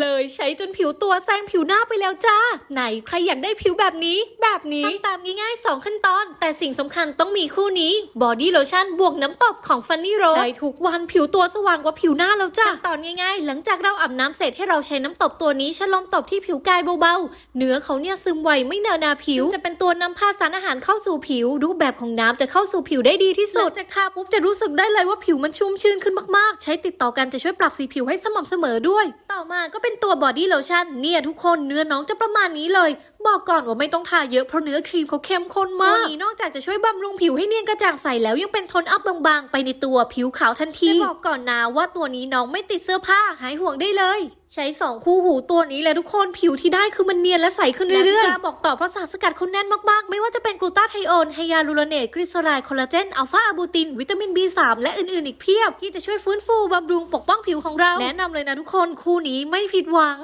เลยใช้จนผิวตัวแซงผิวหน้าไปแล้วจ้า ไหนใครอยากได้ผิวแบบนี้ แบบนี้ทำตามง่ายๆ 2 ขั้นตอน แต่สิ่งสำคัญต้องมีคู่นี้บอดี้โลชั่นบวกน้ำตบของฟันนี่โรใช้ทุกวันผิวตัวสว่างกว่าผิวหน้าแล้วจ้าขั้นตอนง่ายๆ หลังจากเราอาบน้ำเสร็จให้เราใช้น้ำตบตัวนี้ฉลอมตบที่ผิวกายเบาๆ เนื้อเขาเนี่ยซึมไวไม่เหนอะหนาผิว จะเป็นตัวนำพาสารอาหารเข้าสู่ผิว รูปแบบของน้ำจะเข้าสู่ผิวได้ดีที่สุดจากทาปุ๊บจะรู้สึกได้เลยว่าผิวมันชุ่มชื่นขึ้นมากๆ ใช้ติดต่อกันจะช่วยปรับสีผิวให้สม่ำเสมอด้วย ต่อมาก็เป็นตัวบอดี้โลชั่นเนี่ยทุกคนเนื้อน้องจะประมาณนี้เลย บอกก่อนว่าไม่ต้องทาเยอะเพราะเนื้อครีมเขาเข้มข้นมากตัวนี้นอกจากจะช่วยบำรุงผิวให้เนียนกระจ่างใสแล้วยังเป็นโทนอัพบางๆ ไปในตัวผิวขาวทันทีแต่บอกก่อนนะว่าตัวนี้น้องไม่ติดเสื้อผ้าหายห่วงได้เลย ใช้สองคู่หูตัวนี้แหละทุกคนผิวที่ได้คือมันเนียนและใสขึ้นเรื่อยๆและที่กล้าบอกต่อเพราะสารสกัดเขาแน่นมากๆ ไม่ว่าจะเป็นกลูตาไทโอนไฮยาลูโรเนตกริซรายคอลลาเจนอัลฟาอะบูติน วิตามิน B3 และอื่นๆอีกเพียบ ที่จะช่วยฟื้นฟูบำรุงปกป้องผิวของเราแนะนำเลยนะทุกคนคู่นี้ไม่ผิดหวัง